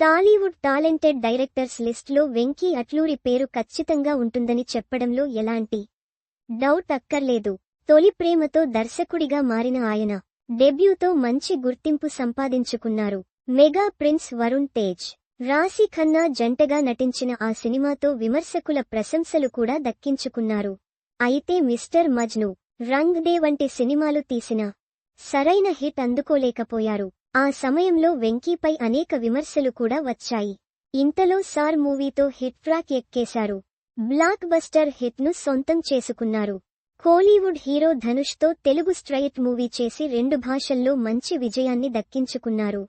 Tollywood talented directors లిస్ట్లో వెంకీ అట్లూరి పేరు ఖచ్చితంగా ఉంటుందని చెప్పడంలో ఎలాంటి డౌట్ అక్కర్లేదు. తొలి ప్రేమతో దర్శకుడిగా మారిన ఆయన డెబ్యూతో మంచి గుర్తింపు సంపాదించుకున్నారు. మెగా ప్రిన్స్ వరుణ్ తేజ్ రాశి ఖన్నా జంటగా నటించిన ఆ సినిమాతో విమర్శకుల ప్రశంసలు కూడా దక్కించుకున్నారు. అయితే మిస్టర్ మజ్ను రంగ్ దే వంటి సినిమాలు తీసినా సరైన హిట్ అందుకోలేకపోయారు. ఆ సమయంలో వెంకీపై అనేక విమర్శలు కూడా వచ్చాయి. ఇంతలో సార్ మూవీతో హిట్ ట్రాక్ ఎక్కేశారు. బ్లాక్ బస్టర్ హిట్ను సొంతం చేసుకున్నారు. కోలీవుడ్ హీరో ధనుష్తో తెలుగు స్ట్రైట్ మూవీ చేసి రెండు భాషల్లో మంచి విజయాన్ని దక్కించుకున్నారు.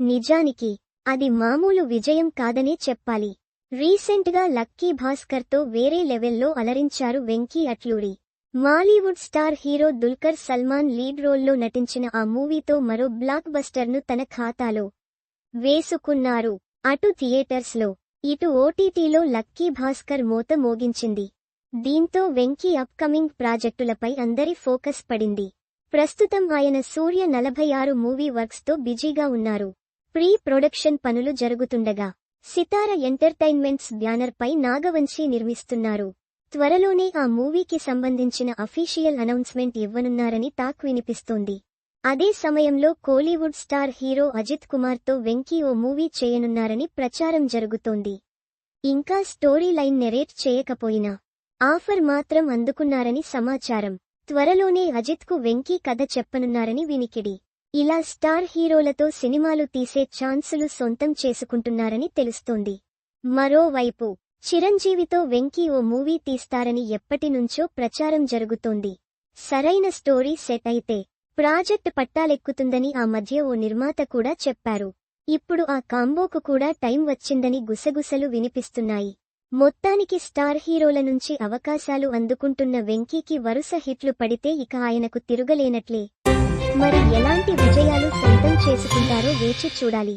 నిజానికి అది మామూలు విజయం కాదనే చెప్పాలి. రీసెంట్గా లక్కీ భాస్కర్తో వేరే లెవెల్లో అలరించారు Venky Atluri. Mollywood star hero Dulquer Salmaan lead రోల్లో నటించిన ఆ మూవీతో మరో బ్లాక్ బస్టర్ను తన ఖాతాలో వేసుకున్నారు. అటు థియేటర్స్లో ఇటు ఓటీటీలో లక్కీ భాస్కర్ మోత మోగించింది. దీంతో వెంకీ అప్కమింగ్ ప్రాజెక్టులపై అందరి ఫోకస్ పడింది. ప్రస్తుతం ఆయన సూర్య నలభై ఆరు మూవీ వర్క్స్తో బిజీగా ఉన్నారు. ప్రీ ప్రొడక్షన్ పనులు జరుగుతుండగా సితార ఎంటర్టైన్మెంట్స్ బ్యానర్పై నాగవంశీ నిర్మిస్తున్నారు. త్వరలోనే ఆ మూవీకి సంబంధించిన అఫీషియల్ అనౌన్స్మెంట్ ఇవ్వనున్నారని టాక్ వినిపిస్తోంది. అదే సమయంలో కోలీవుడ్ స్టార్ హీరో అజిత్ కుమార్తో వెంకీ ఓ మూవీ చేయనున్నారని ప్రచారం జరుగుతోంది. ఇంకా స్టోరీ లైన్ నెరేట్ చేయకపోయినా ఆఫర్ మాత్రం అందుకున్నారని సమాచారం. త్వరలోనే అజిత్కు వెంకీ కథ చెప్పనున్నారని వినికిడి. ఇలా స్టార్ హీరోలతో సినిమాలు తీసే ఛాన్సులు సొంతం చేసుకుంటున్నారని తెలుస్తోంది. మరోవైపు చిరంజీవితో వెంకీ ఓ మూవీ తీస్తారని ఎప్పటినుంచో ప్రచారం జరుగుతోంది. సరైన స్టోరీ సెట్ అయితే ప్రాజెక్ట్ పట్టాలెక్కుతుందని ఆ మధ్య ఓ నిర్మాత కూడా చెప్పారు. ఇప్పుడు ఆ కాంబోకు కూడా టైం వచ్చిందని గుసగుసలు వినిపిస్తున్నాయి. మొత్తానికి స్టార్ హీరోల నుంచి అవకాశాలు అందుకుంటున్న వెంకీకి వరుస హిట్లు పడితే ఇక ఆయనకు తిరగలేనట్లే. మరి ఎలాంటి విజయాలు సొంతం చేసుకుంటారో వేచి చూడాలి.